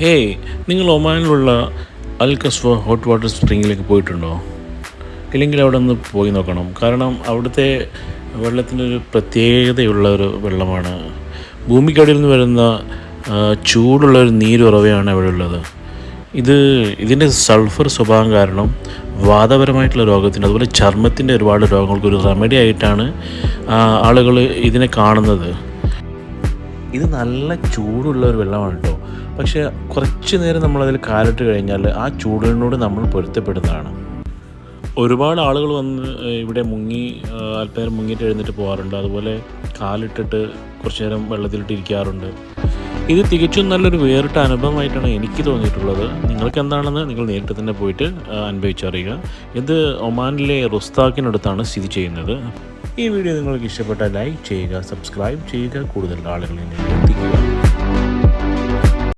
Hey നിങ്ങൾ ഒമാനിലുള്ള അൽ കസ്വ hot water സ്പ്രിങ്ങിലേക്ക് പോയിട്ടുണ്ടോ? ഇല്ലെങ്കിൽ അവിടെ ഒന്ന് പോയി നോക്കണം. കാരണം അവിടുത്തെ വെള്ളത്തിനൊരു പ്രത്യേകതയുള്ള ഒരു വെള്ളമാണ്. ഭൂമിക്കടിയിൽ നിന്ന് വരുന്ന ചൂടുള്ള ഒരു നീരുറവയാണ് അവിടെ ഉള്ളത്. ഇത് ഇതിന്റെ സൾഫർ സ്വഭാവം കാരണം വാദപരമായിട്ടുള്ള രോഗത്തിന് അതുപോലെ ചർമ്മത്തിന്റെ ഒരുപാട് രോഗങ്ങൾക്ക് ഒരു റെമഡി ആയിട്ടാണ് ആളുകൾ ഇതിനെ കാണുന്നത്. ഇത് നല്ല ചൂടുള്ള ഒരു വെള്ളമാണ് കേട്ടോ. പക്ഷേ കുറച്ച് നേരം നമ്മളതിൽ കാലിട്ട് കഴിഞ്ഞാൽ ആ ചൂടിനോട് നമ്മൾ പൊരുത്തപ്പെടുന്നതാണ്. ഒരുപാട് ആളുകൾ വന്ന് ഇവിടെ മുങ്ങി അല്പനേരം മുങ്ങിയിട്ട് എഴുന്നേറ്റ് പോകാറുണ്ട്. അതുപോലെ കാലിട്ടിട്ട് കുറച്ച് നേരം വെള്ളത്തിലിട്ട് ഇരിക്കാറുണ്ട്. ഇത് തികച്ചും നല്ലൊരു വേറിട്ട അനുഭവമായിട്ടാണ് എനിക്ക് തോന്നിയിട്ടുള്ളത്. നിങ്ങൾക്ക് എന്താണെന്ന് നിങ്ങൾ നേരിട്ട് തന്നെ പോയിട്ട് അനുഭവിച്ചറിയുക ഇത് ഒമാനിലെ റുസ്താക്കിനടുത്താണ് സ്ഥിതി ചെയ്യുന്നത്. ഈ വീഡിയോ നിങ്ങൾക്ക് ഇഷ്ടപ്പെട്ടാൽ ലൈക്ക് ചെയ്യുക സബ്സ്ക്രൈബ് ചെയ്യുക കൂടുതൽ ആളുകളിലേക്ക് എത്തിക്കുക.